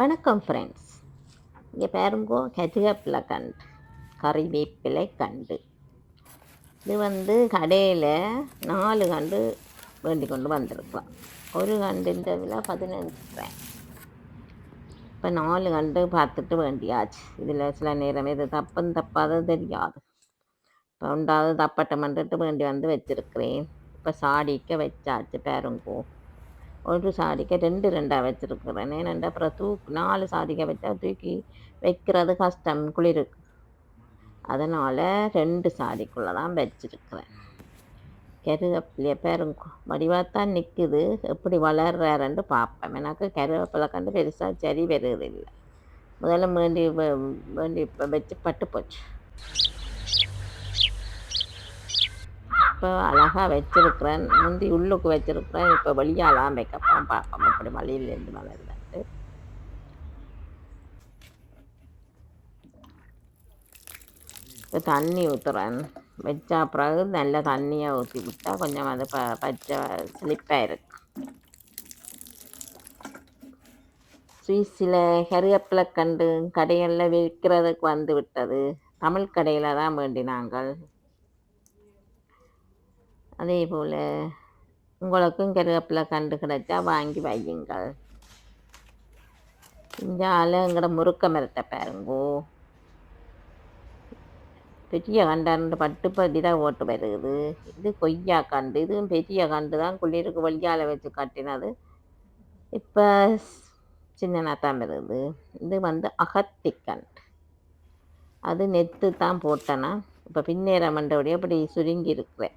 வணக்கம் ஃப்ரெண்ட்ஸ் இங்கே பாருங்கோ கருவேப்பிலை கண்டு கறிவேப்பிலை கண்டு. இது வந்து கடையில் நாலு கண்டு வேண்டி கொண்டு வந்திருக்கலாம். ஒரு கண்டுன்ற விலை பதினஞ்சு ரூபாய். இப்போ நாலு கண்டு பார்த்துட்டு வேண்டியாச்சு. இதில் சில நேரம் இது தப்புன்னு தப்பாத தெரியாது. இப்போ உண்டாவது தப்பட்டமன்ட்டு வேண்டி வந்து வச்சுருக்கிறேன். இப்போ சாடிக்க வச்சாச்சு பேருங்கோ ஒரு சாரிக்கு ரெண்டு ரெண்டாக வச்சுருக்குறேன். ஏனெண்டா அப்புறம் தூக்கு நாலு சாரிக்கை வச்சா தூக்கி வைக்கிறது கஷ்டம் குளிருக்கு அதனால் ரெண்டு சாடிக்குள்ளே தான் வச்சுருக்குறேன். கருவேப்பிலைய பேரும் வடிவாத்தான் நிற்குது எப்படி வளர்றாருன்னு பார்ப்பேன். எனக்கு கருவேப்பிலை கண்டு பெருசாக சரி வருது இல்லை. முதல்ல வேண்டி வேண்டி வச்சு பட்டு போச்சு இப்போ அழகாக வச்சுருக்குறேன். முந்தி உள்ளுக்கு வச்சிருக்கிறேன். இப்போ வெளியாலாம் வைக்கப்போம். பார்ப்போம். இப்படி மலையிலேருந்து வளருதான்ட்டு இப்போ தண்ணி ஊற்றுறேன் வச்சா பிறகு நல்ல தண்ணியை ஊற்றி விட்டால் கொஞ்சம் அது ப பச்சை ஸ்லிப்பாக இருக்கு. சுவிஸில் கருவேப்பிலை கண்டு கடைகளில் விற்கிறதுக்கு வந்து விட்டது. தமிழ் கடையில் தான் வேண்டினாங்கள். அதே போல் உங்களுக்கும் கருவேப்பிலை கண்டு கிடச்சா வாங்கி வையுங்கள். இந்த ஆளுங்கிற முறுக்க மரத்தை பாருங்கோ. பெரிய கண்டாண்டு பட்டு பதி தான் ஓட்டு வருது இது கொய்யா கண்டு. இதுவும் பெரிய கண்டு தான். குளிருக்கு வழியால் வச்சு கட்டினது. இப்போ சின்னனாக தான் வருது இது வந்து அகத்திக்கண்டு அது நெத்து தான் போட்டேன்னா இப்போ பின்னேற மண்டபடியே அப்படி சுருங்கி இருக்கிறேன்